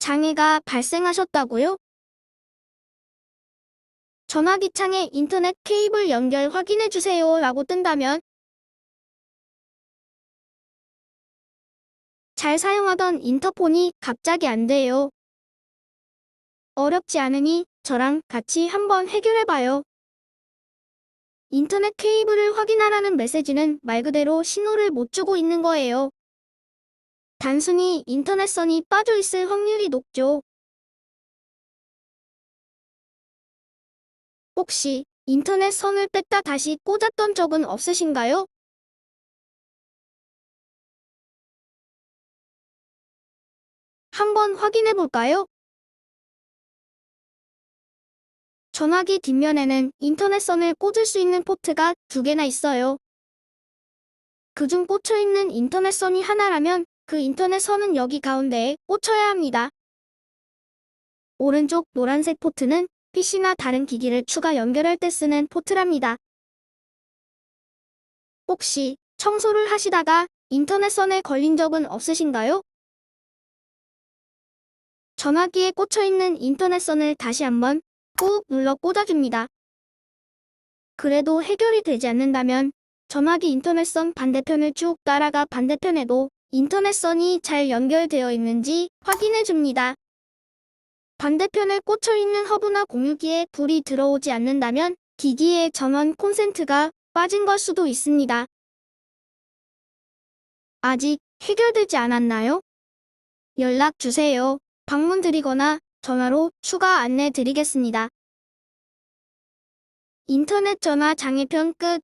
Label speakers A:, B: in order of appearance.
A: 장애가 발생하셨다고요? 전화기 창에 인터넷 케이블 연결 확인해주세요 라고 뜬다면 잘 사용하던 인터폰이 갑자기 안 돼요. 어렵지 않으니 저랑 같이 한번 해결해봐요. 인터넷 케이블을 확인하라는 메시지는 말 그대로 신호를 못 주고 있는 거예요. 단순히 인터넷선이 빠져 있을 확률이 높죠. 혹시 인터넷 선을 뺐다 다시 꽂았던 적은 없으신가요? 한번 확인해 볼까요? 전화기 뒷면에는 인터넷선을 꽂을 수 있는 포트가 두 개나 있어요. 그중 꽂혀 있는 인터넷선이 하나라면 그 인터넷 선은 여기 가운데에 꽂혀야 합니다. 오른쪽 노란색 포트는 PC나 다른 기기를 추가 연결할 때 쓰는 포트랍니다. 혹시 청소를 하시다가 인터넷선에 걸린 적은 없으신가요? 전화기에 꽂혀 있는 인터넷선을 다시 한번 꾹 눌러 꽂아줍니다. 그래도 해결이 되지 않는다면 전화기 인터넷선 반대편을 쭉 따라가 반대편에도 인터넷선이 잘 연결되어 있는지 확인해 줍니다. 반대편에 꽂혀 있는 허브나 공유기에 불이 들어오지 않는다면 기기의 전원 콘센트가 빠진 걸 수도 있습니다. 아직 해결되지 않았나요? 연락 주세요. 방문 드리거나 전화로 추가 안내 드리겠습니다. 인터넷 전화 장애편 끝